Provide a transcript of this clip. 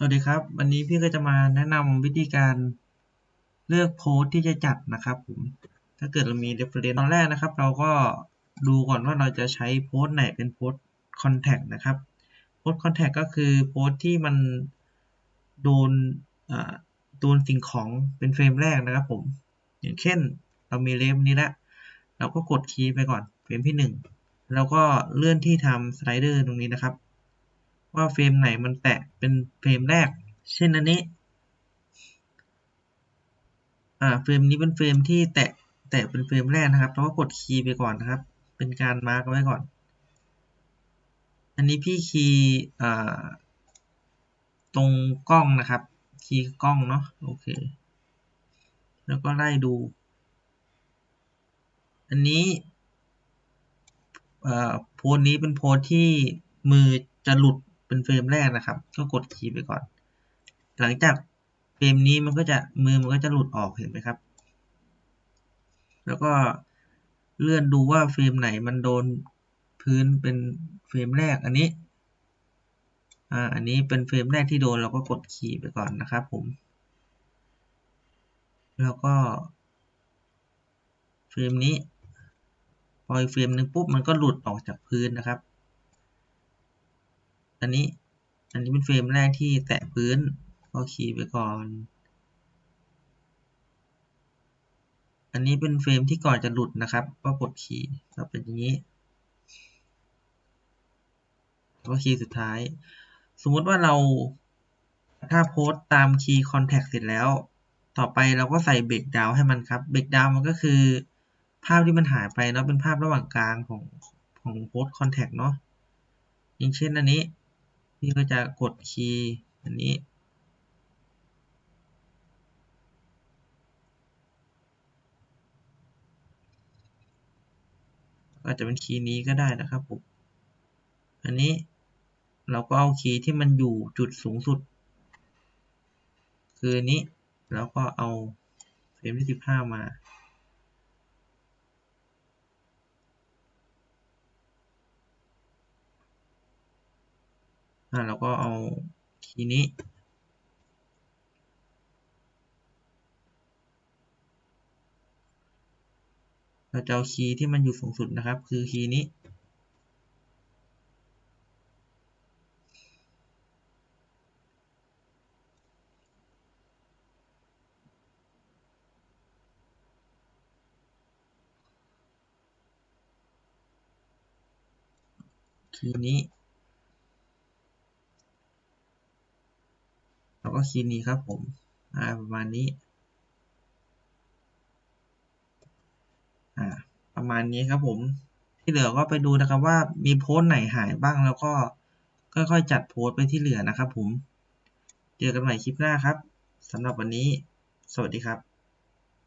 สวัสดีครับ วันนี้พี่ก็จะมาแนะนำวิธีการเลือกโพสต์ที่จะจัดนะครับผมถ้าเกิดเรามี reference ตอนแรกนะครับ เราก็ดูก่อนว่าเราจะใช้โพสต์ไหนเป็นโพสต์ contact นะครับโพสต์ contact ก็คือโพสต์ที่มันโดนโดนสิ่งของเป็นเฟรมแรกนะครับผมอย่างเช่นเรามีเลฟนี้แล้วเราก็กดคีย์ไปก่อนเฟรมที่ 1 แล้วก็เลื่อนที่ทำสไลเดอร์ตรงนี้นะครับ ว่าเฟรมไหนมันแตะเป็นเฟรมแรก เช่นอันนี้อ่าเฟรมนี้เป็นเฟรมที่แตะแตะเป็นเฟรมแรกนะครับเราก็กดคีย์ไปก่อนนะครับ เป็นการมาร์กไว้ก่อน อันนี้พี่คีย์อ่าตรงกล้องนะครับ คีย์กล้องเนาะโอเค แล้วก็ไล่ดู อันนี้โพสนี้เป็นโพสที่มือจะหลุด เป็นเฟรมแรกนะครับ ก็กดคีย์ไปก่อน หลังจากเฟรมนี้มันก็จะมือมันก็จะหลุดออกเห็นไหมครับ แล้วก็เลื่อนดูว่าเฟรมไหนมันโดนพื้นเป็นเฟรมแรกอันนี้อ่าอันนี้เป็นเฟรมแรกที่โดนเราก็กดคีย์ไปก่อนนะครับผม แล้วก็เฟรมนี้พออีกเฟรมหนึ่งปุ๊บมันก็หลุดออกจากพื้นนะครับ อันนี้ อันนี้เป็นเฟรมแรกที่แตะพื้นก็คีย์ไปก่อน อันนี้เป็นเฟรมที่ก่อนจะหลุดนะครับ ก็กดคีย์ก็เป็นอย่างนี้ก็คีย์สุดท้าย สมมติว่าเราถ้าโพสต์ตามคีย์คอนแทคเสร็จแล้ว ต่อไปเราก็ใส่เบรกดาวให้มันครับ เบรกดาวมันก็คือ ภาพที่มันหายไปเนาะเป็นภาพระหว่างกลางของของโพสต์คอนแทคเนาะอย่างเช่นอันนี้ พี่ก็จะกดคีย์อันนี้ อาจจะเป็นคีย์นี้ก็ได้นะครับผม อันนี้เราก็เอาคีย์ที่มันอยู่จุดสูงสุด คือนนี้ แล้วก็เอาเฟรมที่ 15 มา อ่าเราก็เอาคีย์นี้ เราจะเอาคีย์ที่มันอยู่สูงสุดนะครับ คือคีย์นี้ คีย์นี้แล้ว ก็คีนี้ครับผมอ่าประมาณนี้อ่าประมาณนี้ครับผม ที่เหลือก็ไปดูนะครับว่ามีโพสต์ไหนหายบ้างแล้วก็ค่อยๆจัดโพสต์ไปที่เหลือนะครับผม เจอกันใหม่คลิปหน้าครับสำหรับวันนี้ สวัสดีครับ